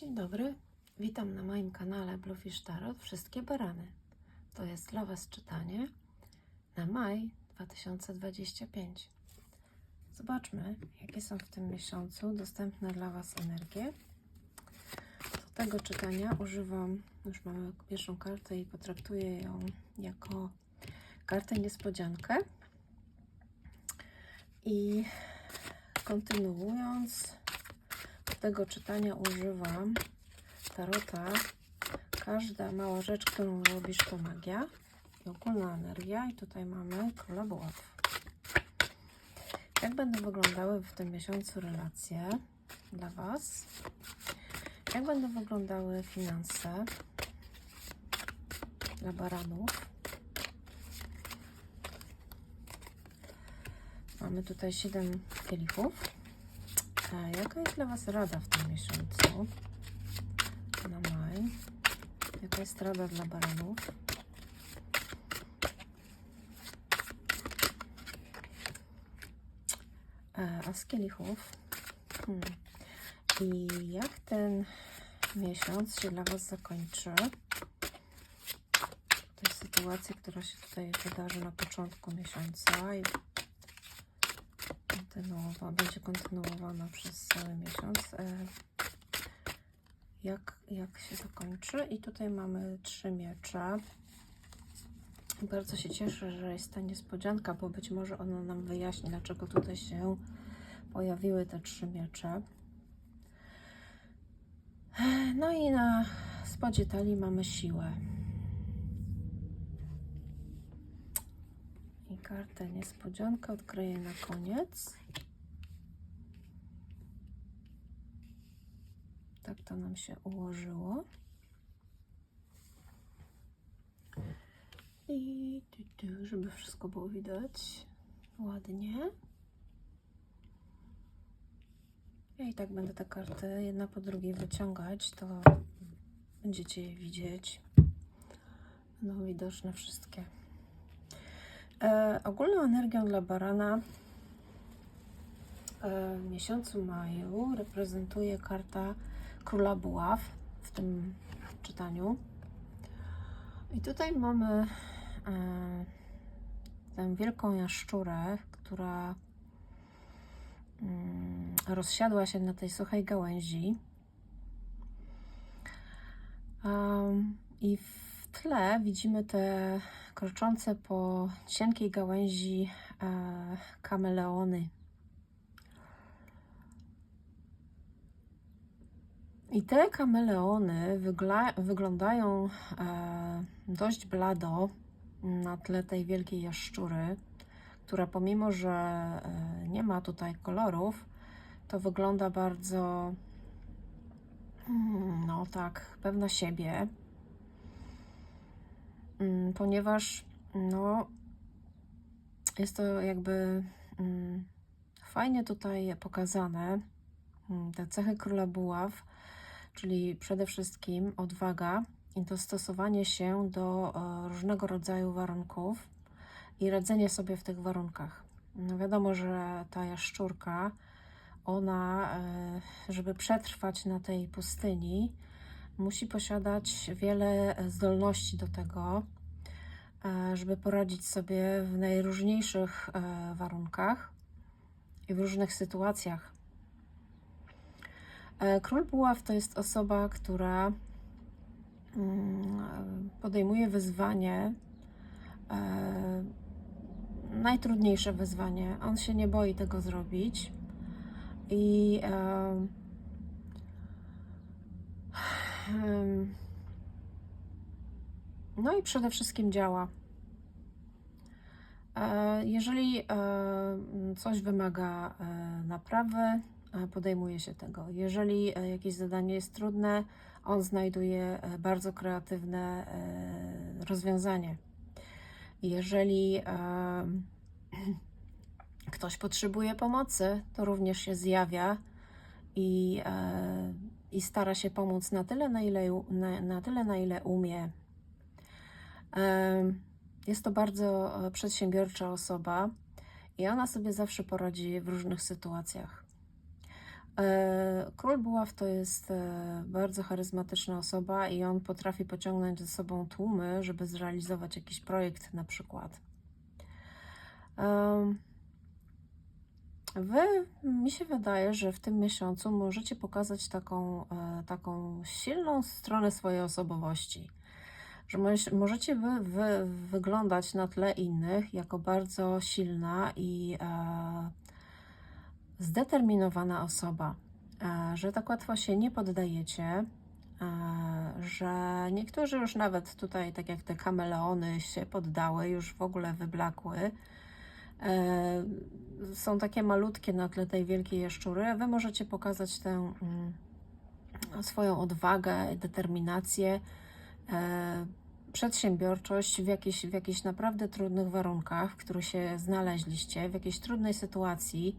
Dzień dobry, witam na moim kanale Bluefish Tarot Wszystkie Barany. To jest dla Was czytanie na maj 2025. Zobaczmy, jakie są w tym miesiącu dostępne dla Was energie. Do tego czytania używam, już mamy pierwszą kartę i potraktuję ją jako kartę niespodziankę. I kontynuując, tego czytania używam tarota. Każda mała rzecz, którą robisz, to magia i ogólna energia. I tutaj mamy króla buław. Jak będą wyglądały w tym miesiącu relacje dla Was? Jak będą wyglądały finanse dla baranów? Mamy tutaj 7 kielichów. Jaka jest dla Was rada w tym miesiącu? Na maj. Jaka jest rada dla baranów? E, A z kielichów? Hmm. I jak ten miesiąc się dla Was zakończy? To jest sytuacja, która się tutaj wydarzy na początku miesiąca kontynuowa, będzie kontynuowana przez cały miesiąc. E, Jak, jak się to kończy? I tutaj mamy trzy miecze. Bardzo się cieszę, że jest ta niespodzianka, bo być może ona nam wyjaśni, dlaczego tutaj się pojawiły te trzy miecze. E, No i na spodzie talii mamy siłę. Kartę niespodziankę odkryję na koniec. Tak to nam się ułożyło. I żeby wszystko było widać ładnie. Ja i tak będę te karty jedna po drugiej wyciągać, to będziecie je widzieć. Będą widoczne wszystkie. E, ogólną energią dla barana e, w miesiącu maju reprezentuje karta Króla Buław w tym czytaniu. I tutaj mamy e, tę wielką jaszczurę, która mm, rozsiadła się na tej suchej gałęzi. I w tle widzimy te kroczące po cienkiej gałęzi e, kameleony. I te kameleony wyglądają e, dość blado na tle tej wielkiej jaszczury, która pomimo, że e, nie ma tutaj kolorów, to wygląda bardzo mm, no tak, pewna siebie, ponieważ no, jest to jakby mm, fajnie tutaj pokazane, mm, te cechy króla buław, czyli przede wszystkim odwaga i dostosowanie się do e, różnego rodzaju warunków i radzenie sobie w tych warunkach. No wiadomo, że ta jaszczurka, ona, e, żeby przetrwać na tej pustyni, musi posiadać wiele zdolności do tego, e, żeby poradzić sobie w najróżniejszych e, warunkach i w różnych sytuacjach. E, Król Buław to jest osoba, która mm, podejmuje wyzwanie, e, najtrudniejsze wyzwanie. On się nie boi tego zrobić i e, no i przede wszystkim działa. E, Jeżeli e, coś wymaga e, naprawy, podejmuje się tego. Jeżeli jakieś zadanie jest trudne, on znajduje bardzo kreatywne rozwiązanie. Jeżeli ktoś potrzebuje pomocy, to również się zjawia i, i stara się pomóc na tyle, na ile, na, na tyle, na ile umie. Jest to bardzo e, przedsiębiorcza osoba i ona sobie zawsze poradzi w różnych sytuacjach. E, Król Buław to jest e, bardzo charyzmatyczna osoba i on potrafi pociągnąć ze sobą tłumy, żeby zrealizować jakiś projekt na przykład. Wy, mi się wydaje, że w tym miesiącu możecie pokazać taką, e, taką silną stronę swojej osobowości. Że możecie wy, wy wyglądać na tle innych jako bardzo silna i e, zdeterminowana osoba, e, że tak łatwo się nie poddajecie, e, że niektórzy już nawet tutaj, tak jak te kameleony się poddały, już w ogóle wyblakły. Są takie malutkie na tle tej wielkiej jaszczury, Wy możecie pokazać tę mm, swoją odwagę, determinację, e, przedsiębiorczość w jakichś, w jakichś naprawdę trudnych warunkach, w których się znaleźliście, w jakiejś trudnej sytuacji,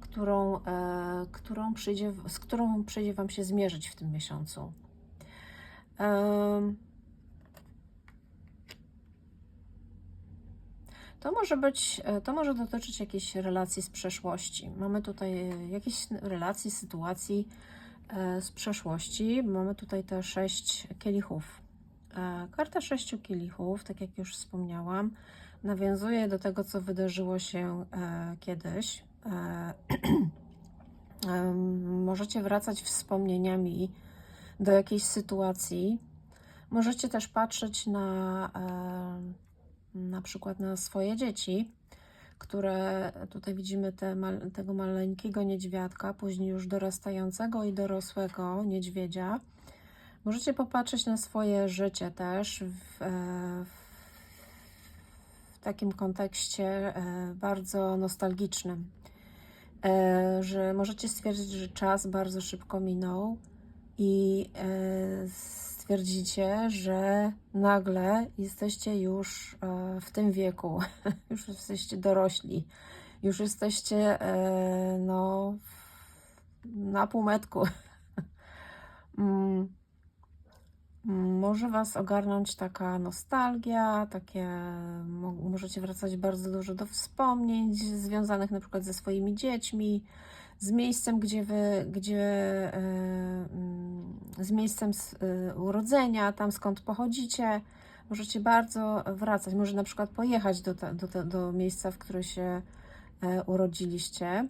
którą, e, którą przyjdzie, z którą przyjdzie Wam się zmierzyć w tym miesiącu. To może być, e, to może dotyczyć jakiejś relacji z przeszłości. Mamy tutaj e, jakieś relacji, sytuacji e, z przeszłości. Mamy tutaj te sześć kielichów. Karta sześciu kielichów, tak jak już wspomniałam, nawiązuje do tego, co wydarzyło się kiedyś. Możecie wracać wspomnieniami do jakiejś sytuacji. Możecie też patrzeć na na przykład na swoje dzieci, które tutaj widzimy te, tego maleńkiego niedźwiadka, później już dorastającego i dorosłego niedźwiedzia. Możecie popatrzeć na swoje życie też w, e, w takim kontekście e, bardzo nostalgicznym, e, że możecie stwierdzić, że czas bardzo szybko minął i e, stwierdzicie, że nagle jesteście już e, w tym wieku, już jesteście dorośli, już jesteście e, no, na półmetku. Mm, Może Was ogarnąć taka nostalgia, takie mo- możecie wracać bardzo dużo do wspomnień związanych na przykład ze swoimi dziećmi, z miejscem, gdzie wy, gdzie e, mm, z miejscem e, urodzenia, tam skąd pochodzicie. Możecie bardzo wracać. Może na przykład pojechać do, do, do miejsca, w którym się e, urodziliście,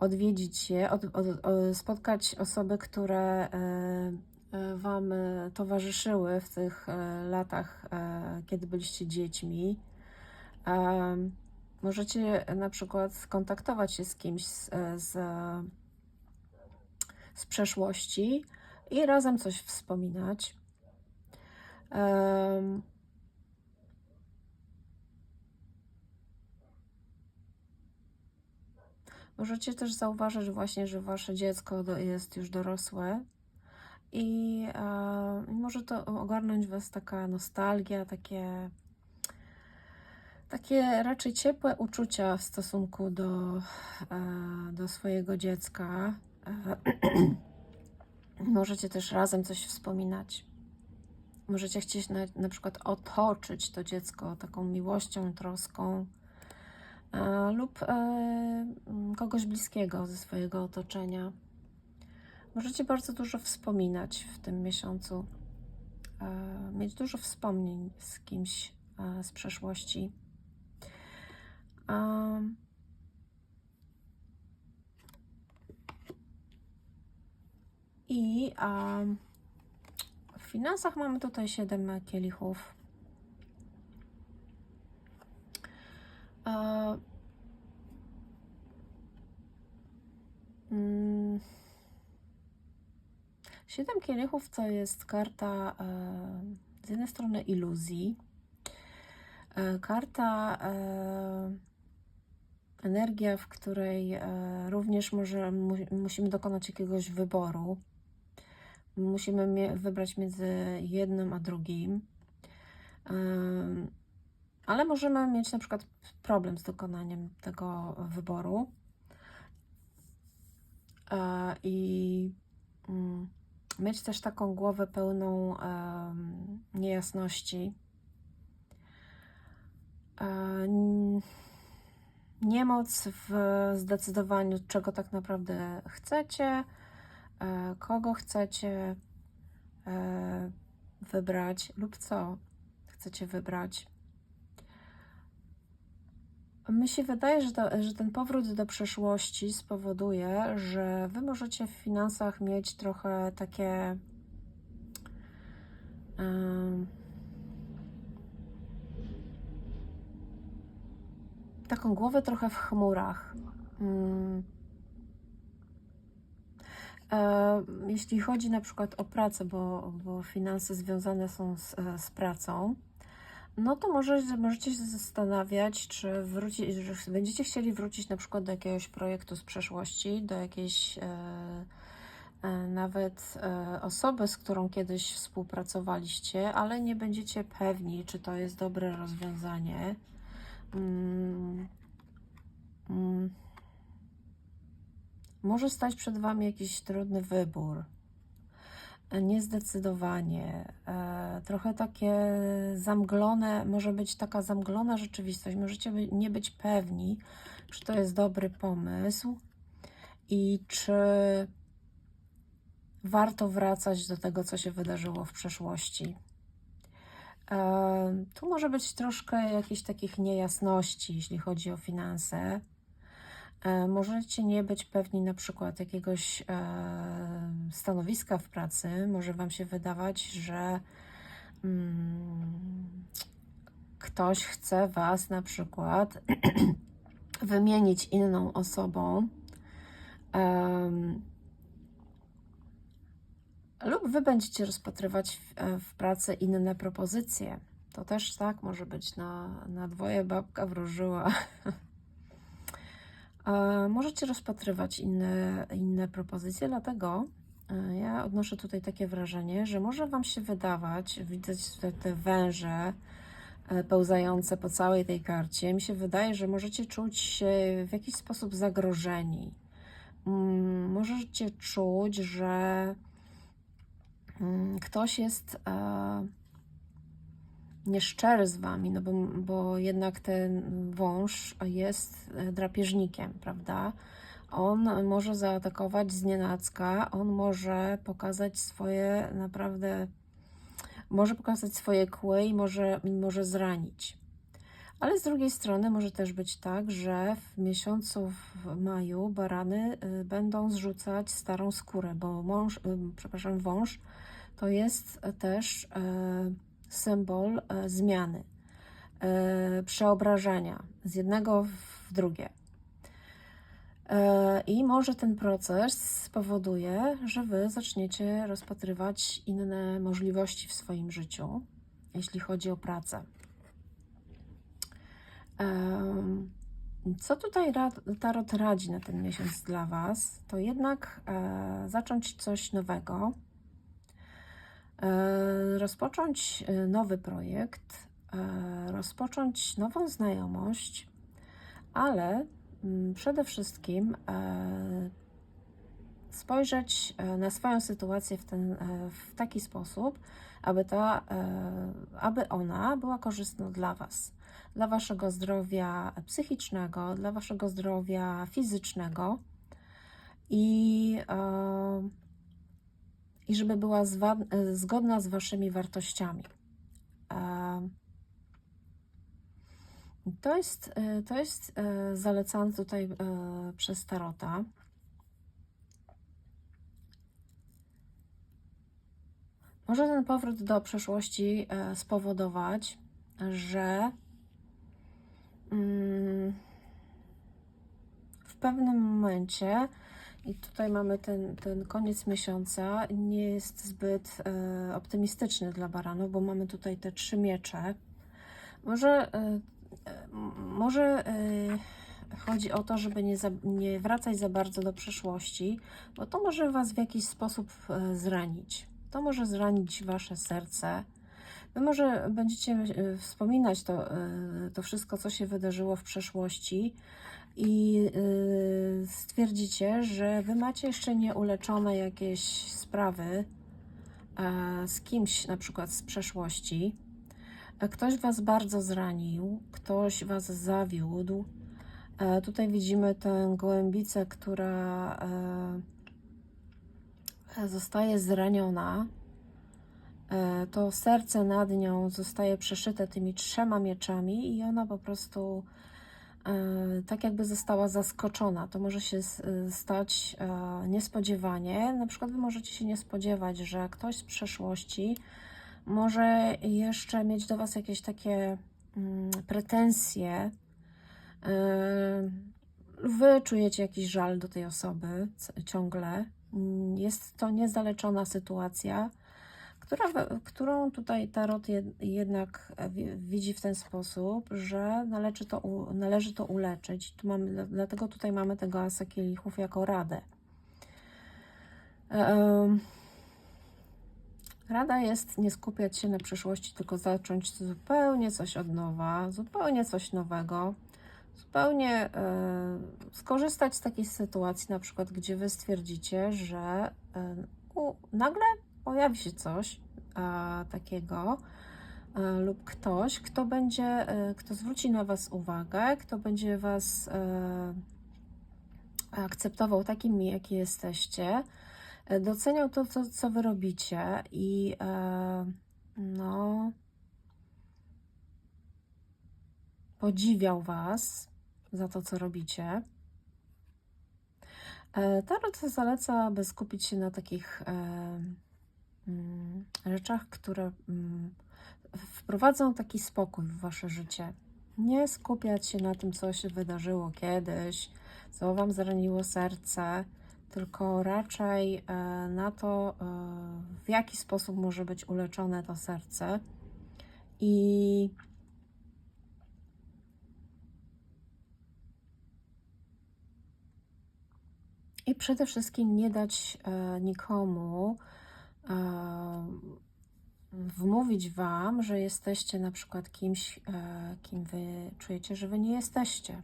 odwiedzić je, od, od, spotkać osoby, które Wam towarzyszyły w tych latach, kiedy byliście dziećmi. Możecie na przykład skontaktować się z kimś z, e, z, z przeszłości i razem coś wspominać. Em, Możecie też zauważyć właśnie, że wasze dziecko jest już dorosłe e, i może to ogarnąć was taka nostalgia, takie takie raczej ciepłe uczucia w stosunku do, e, do swojego dziecka. E, Możecie też razem coś wspominać. Możecie chcieć na, na przykład otoczyć to dziecko taką miłością, troską e, lub e, kogoś bliskiego ze swojego otoczenia. Możecie bardzo dużo wspominać w tym miesiącu, e, mieć dużo wspomnień z kimś e, z przeszłości. Am, I am, w finansach mamy tutaj 7 kielichów. Mm, Siedem kielichów to jest karta e, z jednej strony iluzji, e, karta e, energia, w której e, również może, mu, musimy dokonać jakiegoś wyboru. Musimy wybrać między jednym a drugim. Ale możemy mieć na przykład problem z dokonaniem tego wyboru. E, I mm, mieć też taką głowę pełną niejasności. Niemoc w zdecydowaniu, czego tak naprawdę chcecie, e, kogo chcecie e, wybrać lub co chcecie wybrać. Mi się wydaje, że, to, że ten powrót do przeszłości spowoduje, że Wy możecie w finansach mieć trochę takie. em, taką głowę trochę w chmurach. Mm. E, Jeśli chodzi na przykład o pracę, bo, bo finanse związane są z, e, z pracą, no to może, możecie się zastanawiać, czy wróci, że będziecie chcieli wrócić na przykład do jakiegoś projektu z przeszłości, do jakiejś e, e, nawet e, osoby, z którą kiedyś współpracowaliście, ale nie będziecie pewni, czy to jest dobre rozwiązanie. Mm, mm. Może stać przed Wami jakiś trudny wybór, niezdecydowanie, e, trochę takie zamglone, może być taka zamglona rzeczywistość. Możecie nie być pewni, czy to jest dobry pomysł i czy warto wracać do tego, co się wydarzyło w przeszłości. Tu może być troszkę jakichś takich niejasności, jeśli chodzi o finanse. Możecie nie być pewni na przykład jakiegoś stanowiska w pracy. Może Wam się wydawać, że mm, ktoś chce Was na przykład wymienić inną osobą. Lub Wy będziecie rozpatrywać w, e, w pracy inne propozycje. To też tak może być na, na dwoje babka wróżyła. E, Możecie rozpatrywać inne, inne propozycje, dlatego e, ja odnoszę tutaj takie wrażenie, że może Wam się wydawać, widać te, te węże pełzające po całej tej karcie, mi się wydaje, że możecie czuć się w jakiś sposób zagrożeni. Mm, Możecie czuć, że ktoś jest e, nieszczery z wami, no bo, bo jednak ten wąż jest e, drapieżnikiem, prawda? On może zaatakować z on może pokazać swoje naprawdę, może pokazać swoje kły i może, może zranić. Ale z drugiej strony może też być tak, że w miesiącu w maju barany y, będą zrzucać starą skórę, bo mąż, y, przepraszam, wąż to jest też y, symbol e, zmiany, przeobrażenia z jednego w drugie. I może ten proces spowoduje, że Wy zaczniecie rozpatrywać inne możliwości w swoim życiu, jeśli chodzi o pracę. Co tutaj Tarot radzi na ten miesiąc dla Was, to jednak e, zacząć coś nowego, e, rozpocząć e, nowy projekt, rozpocząć nową znajomość, ale mm, przede wszystkim spojrzeć na swoją sytuację w, ten, w taki sposób, aby, ta, aby ona była korzystna dla Was, dla Waszego zdrowia psychicznego, dla Waszego zdrowia fizycznego i, e, i żeby była zgodna z Waszymi wartościami. E, To jest, e, to jest zalecane tutaj przez Tarota. Może ten powrót do przeszłości spowodować, że w pewnym momencie, i tutaj mamy ten, ten koniec miesiąca, nie jest zbyt e, optymistyczny dla baranów, bo mamy tutaj te trzy miecze. Może, e, może e, chodzi o to, żeby nie, za, nie wracać za bardzo do przeszłości, bo to może Was w jakiś sposób e, zranić. To może zranić Wasze serce. Wy może będziecie e, wspominać to, e, to wszystko, co się wydarzyło w przeszłości i e, stwierdzicie, że Wy macie jeszcze nieuleczone jakieś sprawy z kimś, na przykład z przeszłości. Ktoś Was bardzo zranił, ktoś Was zawiódł Tutaj widzimy tę gołębicę, która zostaje zraniona. E, To serce nad nią zostaje przeszyte tymi trzema mieczami i ona po prostu e, tak jakby została zaskoczona. To może się s- stać e, niespodziewanie. Na przykład wy możecie się nie spodziewać, że ktoś z przeszłości może jeszcze mieć do was jakieś takie mm, pretensje. E, Wy czujecie jakiś żal do tej osoby ciągle. Jest to niezaleczona sytuacja, która, którą tutaj Tarot jed- jednak e, wi- widzi w ten sposób, że należy to, należy to uleczyć. Tu mamy, dla- dlatego tutaj mamy tego asa kielichów jako radę. E, Rada jest nie skupiać się na przyszłości, tylko zacząć zupełnie coś od nowa, zupełnie coś nowego, zupełnie e, skorzystać z takiej sytuacji, na przykład, gdzie wy stwierdzicie, że nagle pojawi się coś e, takiego e, lub ktoś, kto będzie, e, kto zwróci na was uwagę, kto będzie was e, akceptował takim, jaki jesteście, doceniał to, co, co wy robicie i e, no podziwiał was za to, co robicie. Tarot zaleca, aby skupić się na takich e, rzeczach, które mm, wprowadzą taki spokój w wasze życie. Nie skupiać się na tym, co się wydarzyło kiedyś, co wam zraniło serce, tylko raczej e, na to, e, w jaki sposób może być uleczone to serce. I I przede wszystkim nie dać e, nikomu wmówić wam, że jesteście na przykład kimś, e, kim wy czujecie, że wy nie jesteście.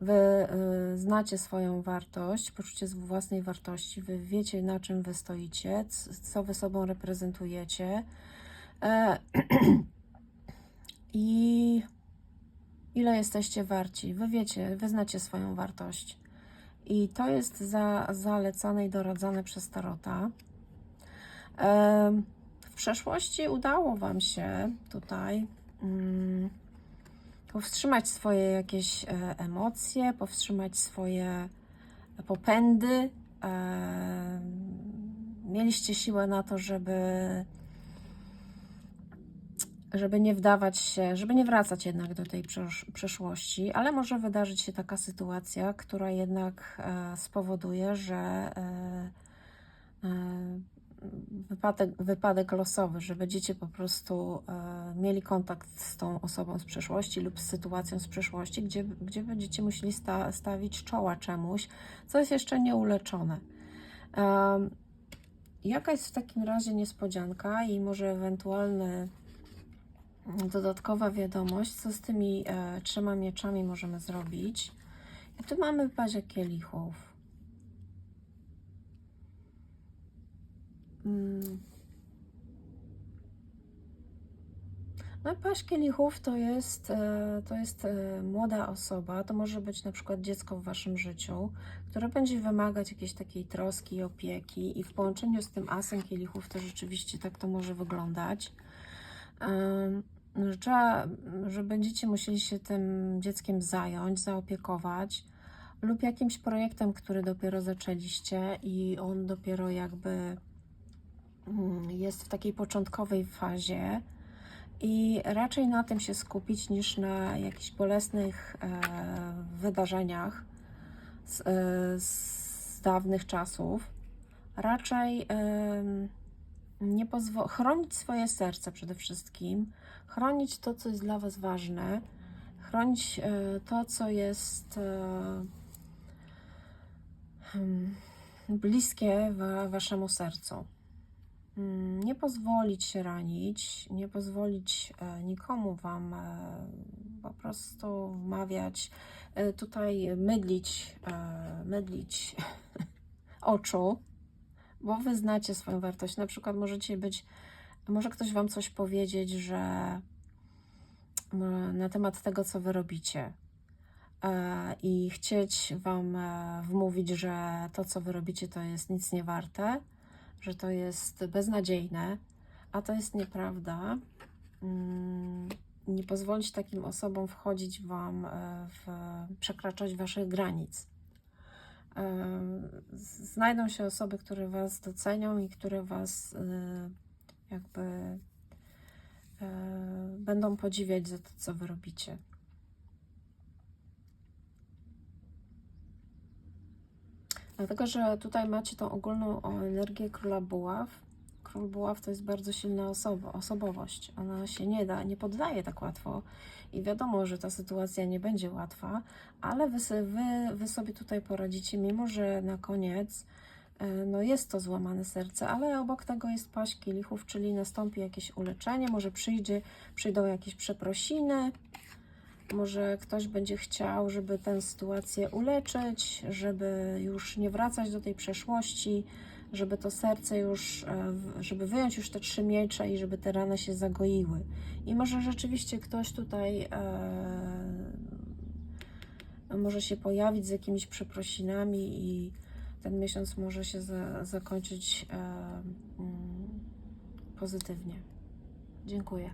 Wy e, znacie swoją wartość, poczucie własnej wartości, wy wiecie na czym wy stoicie, co wy sobą reprezentujecie. E, I ile jesteście warci. Wy wiecie, wy znacie swoją wartość. I to jest za, zalecane i doradzane przez Tarota. W przeszłości udało Wam się tutaj mm, powstrzymać swoje jakieś e, emocje, powstrzymać swoje popędy. Mieliście siłę na to, żeby żeby nie wdawać się, żeby nie wracać jednak do tej przesz- przeszłości, ale może wydarzyć się taka sytuacja, która jednak e, spowoduje, że e, wypadek, wypadek losowy, że będziecie po prostu e, mieli kontakt z tą osobą z przeszłości lub z sytuacją z przeszłości, gdzie, gdzie będziecie musieli sta, stawić czoła czemuś, co jest jeszcze nieuleczone. Jaka jest w takim razie niespodzianka i może ewentualny dodatkowa wiadomość, co z tymi e, trzema mieczami możemy zrobić. I tu mamy pazie kielichów. Mm. No, paź kielichów to jest, e, to jest e, młoda osoba, to może być na przykład dziecko w waszym życiu, które będzie wymagać jakiejś takiej troski i opieki i w połączeniu z tym asem kielichów to rzeczywiście tak to może wyglądać. Że trzeba, że będziecie musieli się tym dzieckiem zająć, zaopiekować lub jakimś projektem, który dopiero zaczęliście i on dopiero jakby mm, jest w takiej początkowej fazie i raczej na tym się skupić niż na jakichś bolesnych e, wydarzeniach z, e, z dawnych czasów. Raczej nie pozwo- chronić swoje serce przede wszystkim, chronić to, co jest dla Was ważne, chronić e, to, co jest hmm, bliskie wa- Waszemu sercu. Mm, Nie pozwolić się ranić, nie pozwolić e, nikomu Wam e, po prostu wmawiać, e, tutaj mydlić, mydlić oczu, bo Wy znacie swoją wartość. Na przykład możecie być, może ktoś Wam coś powiedzieć, że na temat tego, co Wy robicie, i chcieć Wam wmówić, że to, co Wy robicie, to jest nic nie warte, że to jest beznadziejne, a to jest nieprawda. Mm, Nie pozwolić takim osobom wchodzić Wam, e, w, przekraczać Waszych granic. E, Znajdą się osoby, które Was docenią i które Was e, jakby będą podziwiać za to, co Wy robicie. Dlatego, że tutaj macie tą ogólną energię króla buław. Król buław to jest bardzo silna osoba, osobowość. Ona się nie da, nie poddaje tak łatwo. I wiadomo, że ta sytuacja nie będzie łatwa, ale wy, wy, wy sobie tutaj poradzicie, mimo że na koniec e, no jest to złamane serce, ale obok tego jest paść kielichów, czyli nastąpi jakieś uleczenie, może przyjdzie, przyjdą jakieś przeprosiny, może ktoś będzie chciał, żeby tę sytuację uleczyć, żeby już nie wracać do tej przeszłości, żeby to serce już, e, żeby wyjąć już te trzy miecze i żeby te rany się zagoiły. I może rzeczywiście ktoś tutaj e, może się pojawić z jakimiś przeprosinami i ten miesiąc może się za, zakończyć e, mm, pozytywnie. Dziękuję.